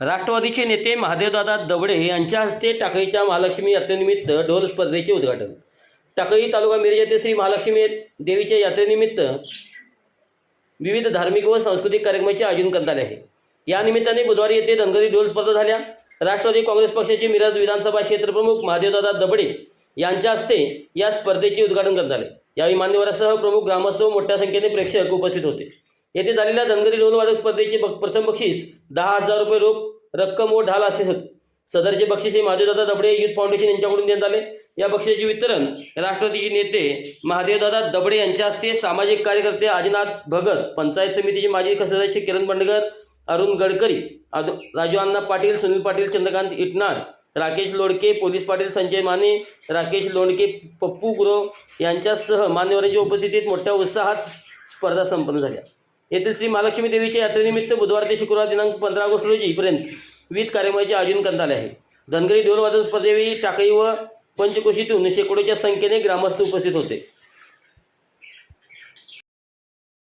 राष्ट्रवादीचे नेते महादेवदादा दबडे यांच्या हस्ते टाकळीच्या महालक्ष्मी यात्रेनिमित्त ढोल स्पर्धेचे उद्घाटन. टाकळी तालुका मिरज येथे श्री महालक्ष्मी देवीच्या यात्रेनिमित्त विविध धार्मिक व सांस्कृतिक कार्यक्रमाचे आयोजन करण्यात आले आहे. या निमित्ताने बुधवारी येथे धनगरी ढोल स्पर्धा झाल्या. राष्ट्रवादी काँग्रेस पक्षाचे मिरज विधानसभा क्षेत्रप्रमुख महादेवदादा दबडे यांच्या हस्ते या स्पर्धेचे उद्घाटन करण्यात आले. यावेळी मान्यवरासह प्रमुख ग्रामस्थ व मोठ्या संख्येने प्रेक्षक उपस्थित होते. येथे झालेल्या धनगरी ढोलवादक स्पर्धेचे प्रथम बक्षीस दहा हजार रुपये रोख रक्कम व ढाल असे होते. सदरचे बक्षीस हे महादेवदादा दबडे युथ फाउंडेशन यांच्याकडून देण्यात आले. या बक्षिसाचे वितरण राष्ट्रवादीचे नेते महादेवदादा दबडे यांच्या हस्ते सामाजिक कार्यकर्ते आजीनाथ भगत पंचायत समितीचे माजी सदस्य किरण बंडगर अरुण गडकरी राजू अण्णा पाटील सुनील पाटील चंद्रकांत इटनार राकेश लोडके पोलीस पाटील संजय माने राकेश लोंडके पप्पू गुरव यांच्यासह मान्यवरांच्या उपस्थितीत मोठ्या उत्साहात स्पर्धा संपन्न झाल्या. येथील श्री महालक्ष्मी देवीच्या यात्रेनिमित्त बुधवार ते शुक्रवार दिनांक पंधरा ऑगस्ट रोजीपर्यंत विविध कार्यक्रमाचे आयोजन करण्यात आले आहे. धनगरी ढोलवादन स्पर्धेवेळी टाकळी व पंचकोशीतून शेकडोच्या संख्येने ग्रामस्थ उपस्थित होते.